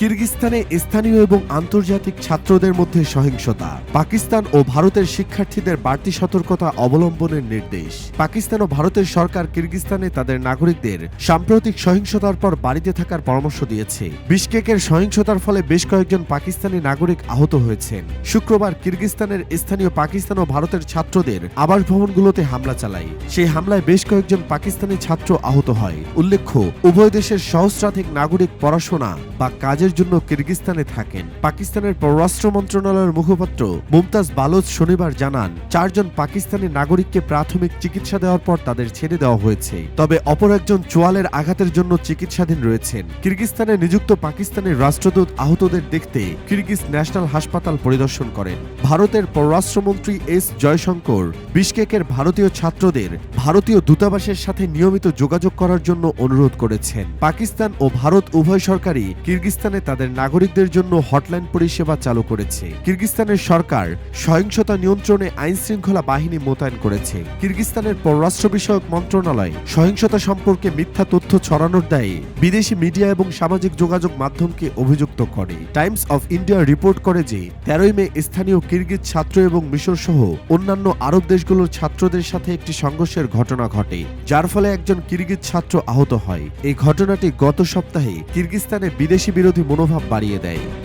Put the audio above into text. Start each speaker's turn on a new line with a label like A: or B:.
A: কিরগিস্তানে স্থানীয় এবং আন্তর্জাতিক ছাত্রদের মধ্যে সহিংসতা। পাকিস্তান ও ভারতের শিক্ষার্থীদের বাড়তি সতর্কতা অবলম্বনের নির্দেশ। পাকিস্তান ও ভারতের সরকার কিরগিস্তানে তাদের নাগরিকদের সাম্প্রতিক সহিংসতার পর বাড়িতে থাকার পরামর্শ দিয়েছে। বিশকেকের সহিংসতার ফলে বেশ কয়েকজন পাকিস্তানি নাগরিক আহত হয়েছেন। শুক্রবার কিরগিস্তানের স্থানীয় পাকিস্তান ও ভারতের ছাত্রদের আবাসভবনগুলোতে হামলা চালায়। সেই হামলায় বেশ কয়েকজন পাকিস্তানি ছাত্র আহত হয়। উল্লেখ্য, উভয় দেশের সহস্রাধিক নাগরিক পড়াশোনা বা কাজের জন্য কিরগিস্তানে থাকেন। পাকিস্তানের পররাষ্ট্র মন্ত্রণালয়ের মুখপাত্র মুমতাজ বালোচ শনিবার জানান, চারজন পাকিস্তানি নাগরিককে প্রাথমিক চিকিৎসা দেওয়ার পর তাদের ছেড়ে দেওয়া হয়েছে। তবে অপর একজন চোয়ালের আঘাতের জন্য চিকিৎসাধীন রয়েছেন। কিরগিস্তানে নিযুক্ত পাকিস্তানের রাষ্ট্রদূত আহতদের দেখতে কিরগিজ ন্যাশনাল হাসপাতাল পরিদর্শন করেন। ভারতের পররাষ্ট্রমন্ত্রী এস জয়শঙ্কর বিশকেকের ভারতীয় ছাত্রদের ভারতীয় দূতাবাসের সাথে নিয়মিত যোগাযোগ করার জন্য অনুরোধ করেছেন। পাকিস্তান ও ভারত উভয় সরকারই কিরগিস্তানে তাদের নাগরিকদের জন্য হটলাইন পরিষেবা চালু করেছে। কিরগিস্তানের সরকার সহিংসতা নিয়ন্ত্রণে আইন শৃঙ্খলা বাহিনী মোতায়েন করেছে। কিরগিস্তানের পররাষ্ট্র বিষয়ক মন্ত্রণালয় সহিংসতা সম্পর্কে মিথ্যা তথ্য ছড়ানোর দায়ে বিদেশি মিডিয়া এবং সামাজিক যোগাযোগ মাধ্যমকে অভিযুক্ত করে। টাইমস অফ ইন্ডিয়া রিপোর্ট করে যে, তেরোই মে স্থানীয় কিরগিজ ছাত্র এবং মিশর সহ অন্যান্য আরব দেশগুলোর ছাত্রদের সাথে একটি সংঘর্ষের ঘটনা ঘটে, যার ফলে একজন কিরগিজ ছাত্র আহত হয়। এই ঘটনাটি গত সপ্তাহে কিরগিস্তানে বিদেশি বিরোধী মনোভাব বাড়িয়ে দেয়।